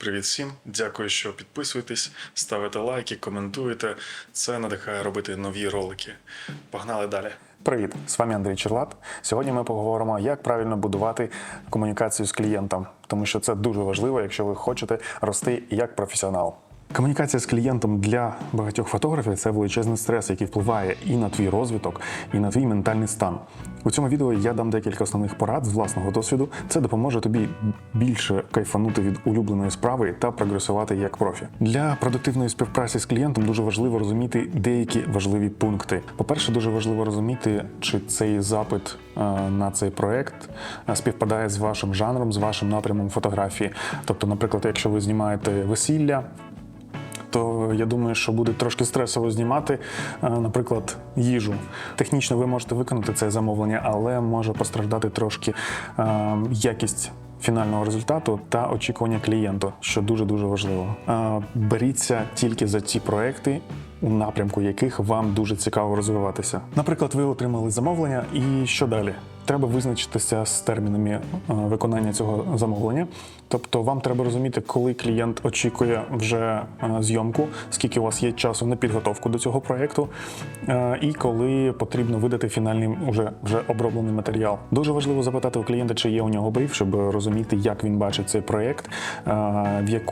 Привіт всім! Дякую, що підписуєтесь, ставите лайки, коментуєте. Це надихає робити нові ролики. Погнали далі. Привіт, з вами Андрій Черлат. Сьогодні ми поговоримо, як правильно будувати комунікацію з клієнтом, тому що це дуже важливо, якщо ви хочете рости як професіонал. Комунікація з клієнтом для багатьох фотографів це величезний стрес, який впливає і на твій розвиток, і на твій ментальний стан. У цьому відео я дам декілька основних порад з власного досвіду. Це допоможе тобі більше кайфанути від улюбленої справи та прогресувати як профі. Для продуктивної співпраці з клієнтом дуже важливо розуміти деякі важливі пункти. По-перше, дуже важливо розуміти, чи цей запит е, на цей проект е, співпадає з вашим жанром, з вашим напрямом фотографії. Тобто, наприклад, якщо ви знімаєте весілля то я думаю, що буде трошки стресово знімати, е, наприклад, їжу. Технічно ви можете виконати це замовлення, але може постраждати трошки е, якість. Фінального результату та очікування клієнту, що дуже дуже важливо. Е, Беріться тільки за ті проекти, у напрямку яких вам дуже цікаво розвиватися. Наприклад, ви отримали замовлення, і що далі? Треба визначитися з термінами е, виконання цього замовлення. Тобто, вам треба розуміти, коли клієнт очікує вже е, зйомку, скільки у вас є часу на підготовку до цього проєкту, е, і коли потрібно видати фінальний уже, вже оброблений матеріал. Дуже важливо запитати у клієнта, чи є у нього бриф, щоб розуміти, як він бачить цей проєкт,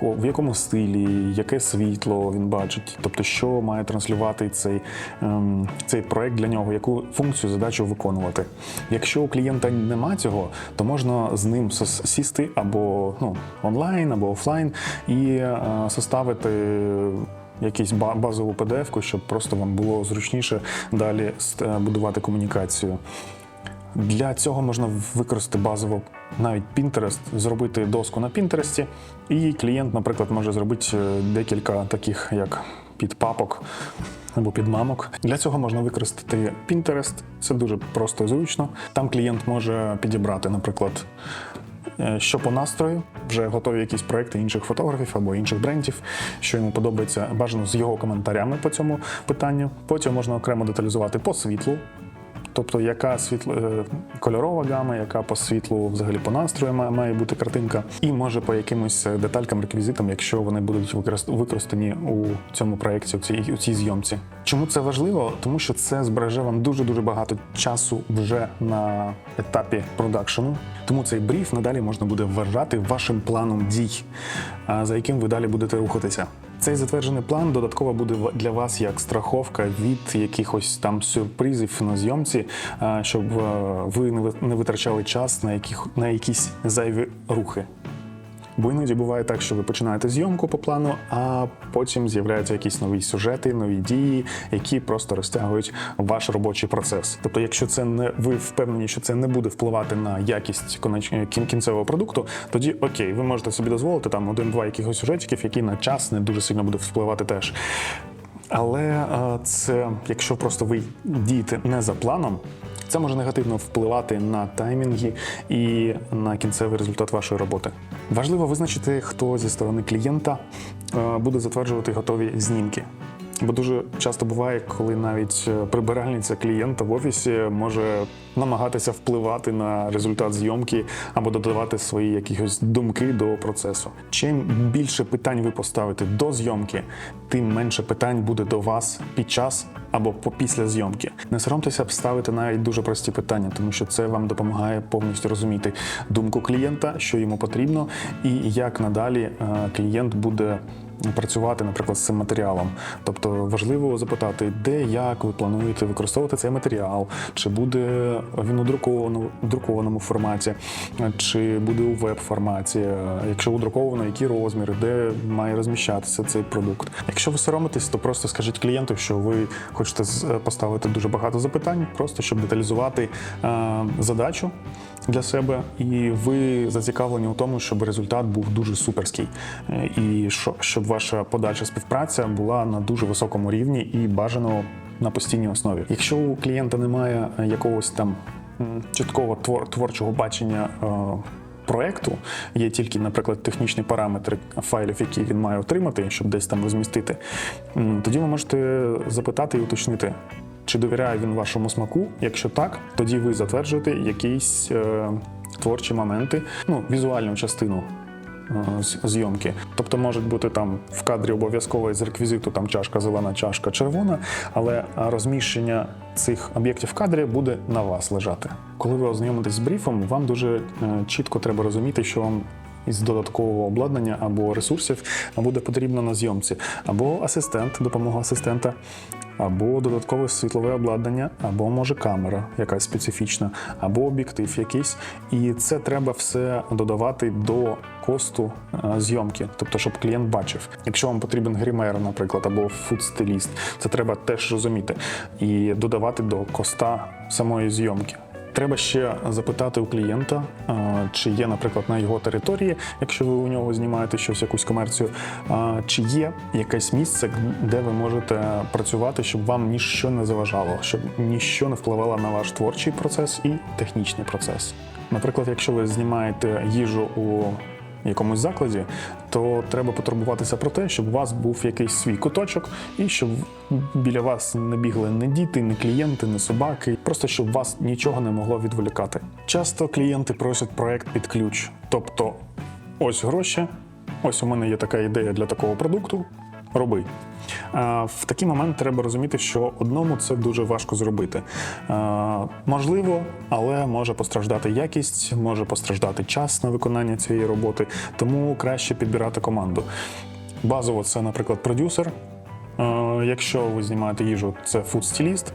в якому стилі, яке світло він бачить, тобто, що має транслювати цей, ем, цей проєкт для нього, яку функцію, задачу виконувати. Якщо у клієнта нема цього, то можна з ним сісти або ну, онлайн, або офлайн і е, составити якусь базову PDF-ку, щоб просто вам було зручніше далі е, будувати комунікацію. Для цього можна використати базово навіть Pinterest, зробити доску на Pinterest, і клієнт, наприклад, може зробити е, декілька таких як підпапок або під мамок. Для цього можна використати Pinterest. Це дуже просто і зручно. Там клієнт може підібрати, наприклад, е, що по настрою, вже готові якісь проекти інших фотографів або інших брендів, що йому подобається, бажано з його коментарями по цьому питанню. Потім можна окремо деталізувати по світлу. Тобто, яка світло е, кольорова гама, яка по світлу, взагалі по настрою має, бути картинка, і може по якимось е, деталькам, реквізитам, якщо вони будуть використані у цьому проєкті, у цій, у цій зйомці. Чому це важливо? Тому що це збереже вам дуже дуже багато часу вже на етапі продакшену. Тому цей бріф надалі можна буде вважати вашим планом дій, за яким ви далі будете рухатися. Цей затверджений план додатково буде для вас як страховка від якихось там сюрпризів на зйомці, щоб е, ви не ви- не витрачали час на яких на якісь зайві рухи. Бо іноді буває так, що ви починаєте зйомку по плану, а потім з'являються якісь нові сюжети, нові дії, які просто розтягують ваш робочий процес. Тобто, якщо це не ви впевнені, що це не буде впливати на якість конеч- кінцевого продукту, тоді окей, ви можете собі дозволити там один-два якихось сюжетиків, які на час не дуже сильно буде впливати теж. Але е, це, якщо просто ви дієте не за планом, це може негативно впливати на таймінги і на кінцевий результат вашої роботи. Важливо визначити, хто зі сторони клієнта е, буде затверджувати готові знімки. Бо дуже часто буває, коли навіть е, прибиральниця клієнта в офісі може намагатися впливати на результат зйомки або додавати свої якісь думки до процесу. Чим більше питань ви поставите до зйомки, тим менше питань буде до вас під час або після зйомки. Не соромтеся ставити навіть дуже прості питання, тому що це вам допомагає повністю розуміти думку клієнта, що йому потрібно, і як надалі е, клієнт буде працювати, наприклад, з цим матеріалом. Тобто важливо запитати, де як ви плануєте використовувати цей матеріал, чи буде він у друкованому, форматі, чи буде у веб-форматі. Якщо у друковано, які розміри, де має розміщатися цей продукт. Якщо ви соромитесь, то просто скажіть клієнту, що ви хочете поставити дуже багато запитань, просто щоб деталізувати е, задачу для себе, і ви зацікавлені у тому, щоб результат був дуже суперський, Е, і що- щоб ваша подальша співпраця була на дуже високому рівні і бажано на постійній основі. Якщо у клієнта немає е, якогось там чіткого твор, творчого бачення. е, Проекту є тільки, наприклад, технічні параметри файлів, які він має отримати, щоб десь там розмістити. Тоді ви можете запитати і уточнити, чи довіряє він вашому смаку. Якщо так, тоді ви затверджуєте якісь е, творчі моменти, ну, візуальну частину е, зйомки. Тобто можуть бути там в кадрі обов'язково з реквізиту там чашка зелена, чашка червона, але розміщення цих об'єктів в кадрі буде на вас лежати. Коли ви ознайомитесь з брифом, вам дуже е, чітко треба розуміти, що вам із додаткового обладнання або ресурсів буде потрібно на зйомці, або асистент, допомога асистента, або додаткове світлове обладнання, або може камера якась специфічна, або об'єктив якийсь. І це треба все додавати до косту е, зйомки, тобто, щоб клієнт бачив. Якщо вам потрібен гример, наприклад, або фуд-стиліст, це треба теж розуміти і додавати до коста самої зйомки. Треба ще запитати у клієнта, е, чи є, наприклад, на його території, якщо ви у нього знімаєте щось, якусь комерцію, е, чи є якесь місце, де ви можете працювати, щоб вам ніщо не заважало, щоб ніщо не впливало на ваш творчий процес і технічний процес. Наприклад, якщо ви знімаєте їжу у якомусь закладі, то треба потурбуватися про те, щоб у вас був якийсь свій куточок, і щоб біля вас не бігли не діти, не клієнти, не собаки, просто щоб вас нічого не могло відволікати. Часто клієнти просять проект під ключ, тобто ось гроші, ось у мене є така ідея для такого продукту. Роби. А, В такий момент треба розуміти, що одному це дуже важко зробити. Можливо, але може постраждати якість, може постраждати час на виконання цієї роботи, тому краще підбирати команду. Базово це, наприклад, продюсер. Якщо ви знімаєте їжу, це фуд-стиліст.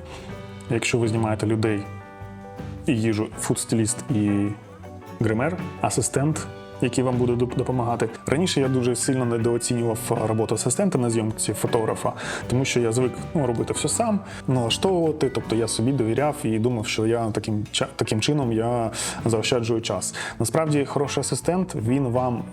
Якщо ви знімаєте людей і їжу, фуд-стиліст і гример, асистент, який вам буде допомагати. Раніше я дуже сильно недооцінював роботу асистента на зйомці фотографа, тому що я звик ну, робити все сам, налаштовувати. Тобто я собі довіряв і думав, що я таким таким чином я заощаджую час. Насправді, хороший асистент він вам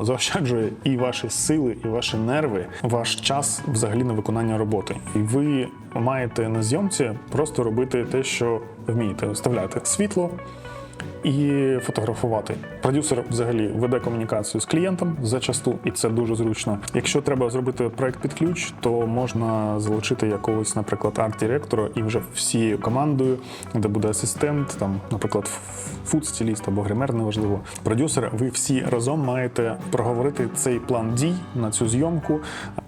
е, заощаджує і ваші сили, і ваші нерви, ваш час взагалі на виконання роботи. І ви маєте на зйомці просто робити те, що вмієте, вставляти світло і фотографувати. Продюсер взагалі веде комунікацію з клієнтом зачасту, і це дуже зручно. Якщо треба зробити проект під ключ, то можна залучити якогось, наприклад, арт-директора і вже всією командою, де буде асистент, там, наприклад, фуд-стиліст або гример, неважливо. Продюсер, ви всі разом маєте проговорити цей план дій на цю зйомку.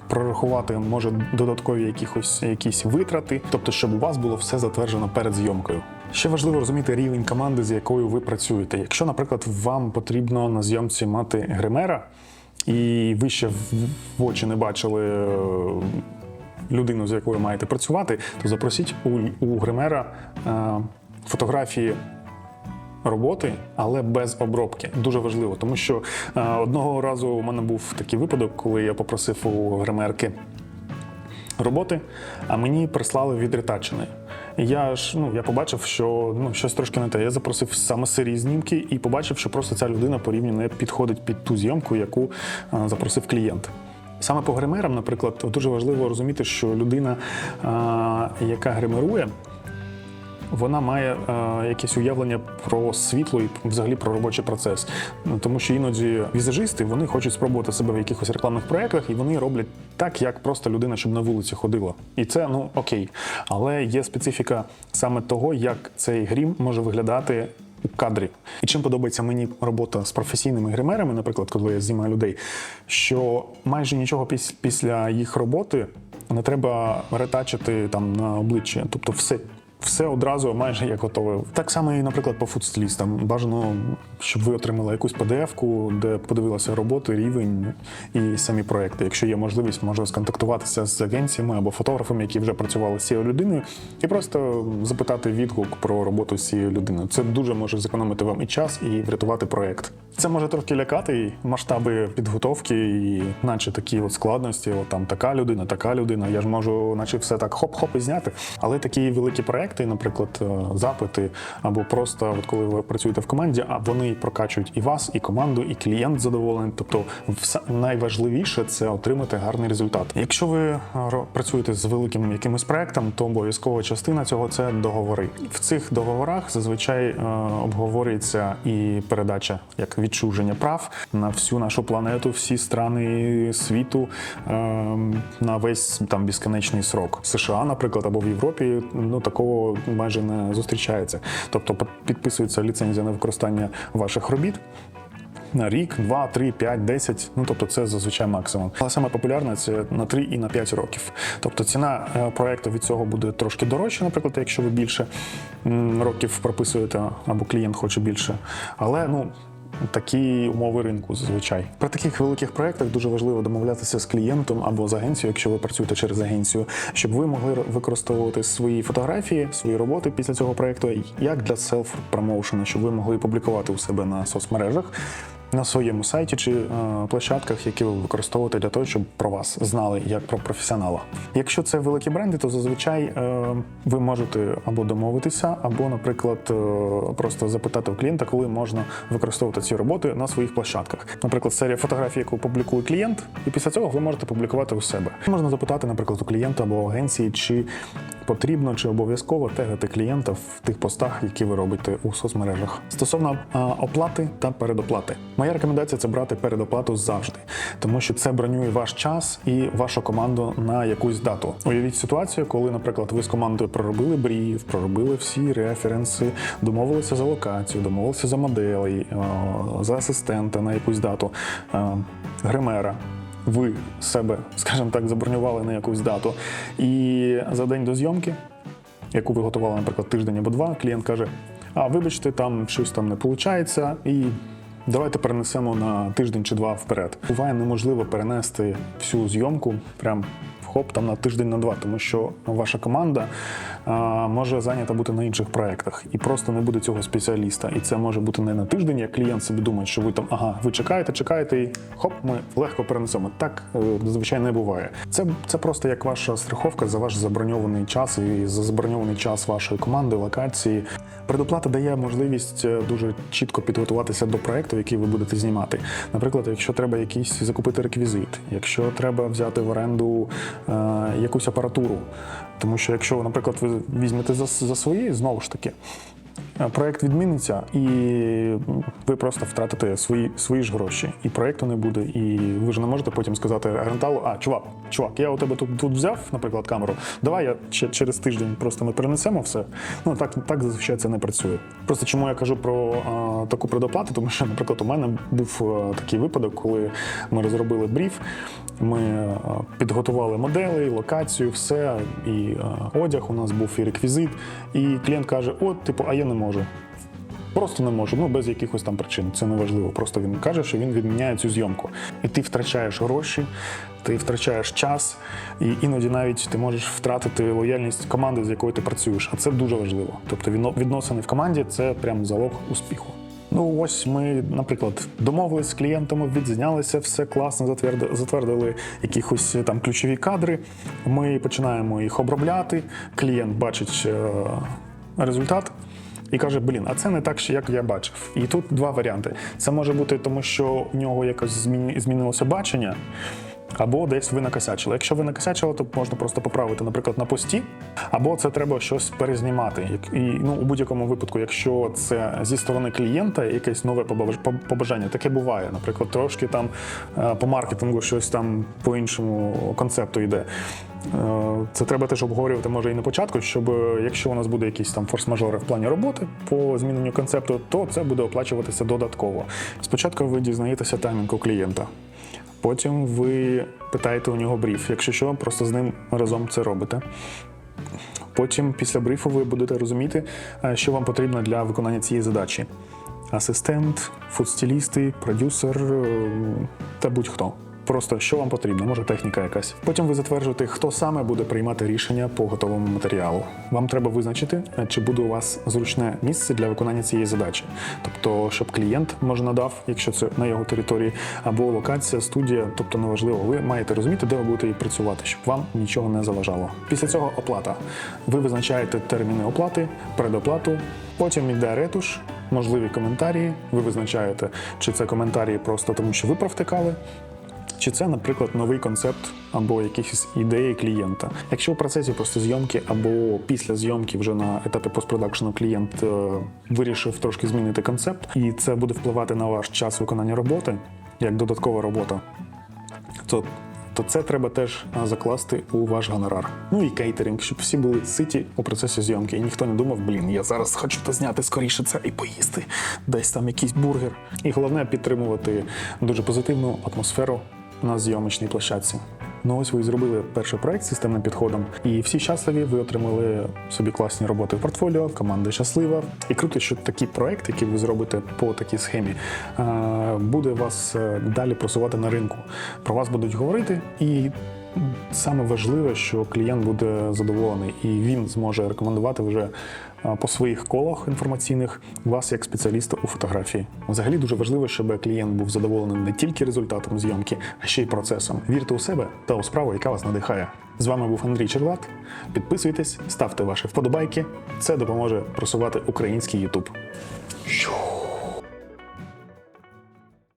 Прорахувати може додаткові якихось якісь витрати, тобто, щоб у вас було все затверджено перед зйомкою. Ще важливо розуміти рівень команди, з якою ви працюєте. Якщо, наприклад, вам потрібно на зйомці мати гримера, і ви ще в очі не бачили е, людину, з якою маєте працювати, то запросіть у, у гримера е, фотографії роботи, але без обробки. Дуже важливо, тому що е, одного разу у мене був такий випадок, коли я попросив у гримерки роботи, а мені прислали. І Я ж ну я побачив, що ну щось трошки не те. Я запросив саме сирі знімки і побачив, що просто ця людина по рівню не підходить під ту зйомку, яку е, запросив клієнт. Саме по гримерам, наприклад, дуже важливо розуміти, що людина, е, яка гримерує, вона має е, якесь уявлення про світло і взагалі про робочий процес. Тому що іноді візажисти вони хочуть спробувати себе в якихось рекламних проєктах, і вони роблять так, як просто людина, щоб на вулиці ходила. І це ну окей. Але є специфіка саме того, як цей грім може виглядати. У кадрі. І чим подобається мені робота з професійними гримерами, наприклад, коли я знімаю людей, що майже нічого піс- після їх роботи не треба ретачити там на обличчя. Тобто все все одразу майже як готове. Так само і, наприклад, по фудстилістам. Бажано, щоб ви отримали якусь PDF-ку, де подивилися роботи, рівень і самі проекти. Якщо є можливість, може сконтактуватися з агенціями або фотографами, які вже працювали з цією людиною, і просто запитати відгук про роботу з цією людиною. Це дуже може зекономити вам і час, і врятувати проект. Це може трохи лякати масштаби підготовки, і наче такі от складності. От там така людина, така людина. Я ж можу, наче все так хоп-хоп і зняти. Але такі великі проекти, наприклад, е, запити, або просто от коли ви працюєте в команді, а вони прокачують і вас, і команду, і клієнт задоволений. Тобто, вса- найважливіше це отримати гарний результат. Якщо ви е, працюєте з великим якимось проектом, то обов'язкова частина цього це договори. В цих договорах зазвичай е, обговорюється і передача як відчуження прав на всю нашу планету, всі страни світу е, на весь там безконечний срок. США, наприклад, або в Європі ну такого майже не зустрічається. Тобто підписується ліцензія на використання ваших робіт. на рік, 2, 3, 5, 10, ну тобто це зазвичай максимум. Але саме популярне це на 3 і на 5 років. Тобто ціна е, проекту від цього буде трошки дорожча, наприклад, якщо ви більше років прописуєте або клієнт хоче більше. Але ну. Такі умови ринку зазвичай при таких великих проєктах дуже важливо домовлятися з клієнтом або з агенцією, якщо ви працюєте через агенцію, щоб ви могли використовувати свої фотографії, свої роботи після цього проєкту як для селф-промоушена, щоб ви могли публікувати у себе на соцмережах. На своєму сайті чи е, площадках, які ви використовуєте для того, щоб про вас знали як про професіонала. Якщо це великі бренди, то зазвичай е, ви можете або домовитися, або, наприклад, е, просто запитати у клієнта, коли можна використовувати ці роботи на своїх площадках. Наприклад, серія фотографій, яку публікує клієнт, і після цього ви можете публікувати у себе. Можна запитати, наприклад, у клієнта або агенції, чи потрібно чи обов'язково тегати клієнта в тих постах, які ви робите у соцмережах. Стосовно оплати та передоплати, моя рекомендація це брати передоплату завжди, тому що це бронює ваш час і вашу команду на якусь дату. Уявіть ситуацію, коли, наприклад, ви з командою проробили брів, проробили всі референси, домовилися за локацію, домовилися за моделей, за асистента на якусь дату, гримера ви себе, скажімо так, забронювали на якусь дату. І за день до зйомки, яку ви готували, наприклад, тиждень або два, клієнт каже: А вибачте, там щось там не виходить, і давайте перенесемо на тиждень чи два вперед. Буває неможливо перенести всю зйомку прям. Хоп, там на тиждень на два, тому що ваша команда а, може зайнята бути на інших проєктах, і просто не буде цього спеціаліста. І це може бути не на тиждень, як клієнт собі думає, що ви там, ага, ви чекаєте, чекаєте, і хоп, ми легко перенесемо. Так е, зазвичай не буває. Це, це просто як ваша страховка за ваш заброньований час і за заброньований час вашої команди, локації. Предоплата дає можливість е, дуже чітко підготуватися до проєкту, який ви будете знімати. Наприклад, якщо треба якийсь закупити реквізит, якщо треба взяти в оренду якусь апаратуру. Тому що якщо, наприклад, ви візьмете за, за свої, знову ж таки, е, проєкт відміниться, і ви просто втратите свої, свої ж гроші, і проєкту не буде. І ви ж не можете потім сказати агенталу, а чувак, чувак, я у тебе тут, тут взяв, наприклад, камеру. Давай я ще через тиждень просто ми перенесемо все. Ну так, так зазвичай це не працює. Просто чому я кажу про а, таку предоплату, тому що, наприклад, у мене був такий випадок, коли ми розробили бриф. Ми е, підготували моделей, локацію, все, і е, одяг у нас був, і реквізит. І клієнт каже: от, типу, а я не можу. Просто не можу, ну без якихось там причин. Це не важливо. Просто він каже, що він відміняє цю зйомку. І ти втрачаєш гроші, ти втрачаєш час, і іноді навіть ти можеш втратити лояльність команди, з якою ти працюєш. А це дуже важливо. Тобто відносини в команді це прям залог успіху. Ну, ось ми, наприклад, домовились з клієнтами, відзнялися, все класно, затвердили, затвердили якісь там ключові кадри. Ми починаємо їх обробляти. Клієнт бачить е, результат. І каже: блін, а це не так, як я бачив. І тут два варіанти. Це може бути тому, що в нього якось змінилося бачення, або десь ви накосячили. Якщо ви накосячили, то можна просто поправити, наприклад, на пості, або це треба щось перезнімати. І ну, у будь-якому випадку, якщо це зі сторони клієнта якесь нове побажання, таке буває. Наприклад, трошки там е, по маркетингу щось там по іншому концепту йде. Е, Це треба теж обговорювати може і на початку, щоб е, якщо у нас буде якісь там форс-мажори в плані роботи по зміненню концепту, то це буде оплачуватися додатково. Спочатку ви дізнаєтеся таймінг у клієнта. Потім ви питаєте у нього бриф. Якщо що, просто з ним разом це робите. Потім, після брифу, ви будете розуміти, е, що вам потрібно для виконання цієї задачі: асистент, фудстилісти, продюсер е, та будь-хто. Просто що вам потрібно, може техніка якась. Потім ви затверджуєте, хто саме буде приймати рішення по готовому матеріалу. Вам треба визначити, е, чи буде у вас зручне місце для виконання цієї задачі. Тобто, щоб клієнт може надав, якщо це на його території, або локація, студія, тобто неважливо, ви маєте розуміти, де ви будете і працювати, щоб вам нічого не заважало. Після цього оплата. Ви визначаєте терміни оплати, предоплату, потім йде ретуш. Можливі коментарі. Ви визначаєте, чи це коментарі просто тому, що ви провтикали, чи це, наприклад, новий концепт або якісь ідеї клієнта. Якщо в процесі просто зйомки або після зйомки вже на етапі постпродакшену клієнт е, вирішив трошки змінити концепт, і це буде впливати на ваш час виконання роботи як додаткова робота, то то це треба теж закласти у ваш гонорар. Ну і кейтеринг, щоб всі були ситі у процесі зйомки. І ніхто не думав, блін, я зараз хочу то зняти скоріше це і поїсти. Десь там якийсь бургер. І головне підтримувати дуже позитивну атмосферу на зйомочній площадці. Ну ось ви і зробили перший проект з системним підходом, і всі щасливі. Ви отримали собі класні роботи в портфоліо, команда щаслива. І круто, що такий проект, який ви зробите по такій схемі, е, буде вас е, далі просувати на ринку. Про вас будуть говорити і. Саме важливе, що клієнт буде задоволений, і він зможе рекомендувати вже по своїх колах інформаційних вас як спеціаліста у фотографії. Взагалі дуже важливо, щоб клієнт був задоволений не тільки результатом зйомки, а ще й процесом. Вірте у себе та у справу, яка вас надихає. З вами був Андрій Черлат. Підписуйтесь, ставте ваші вподобайки. Це допоможе просувати український YouTube.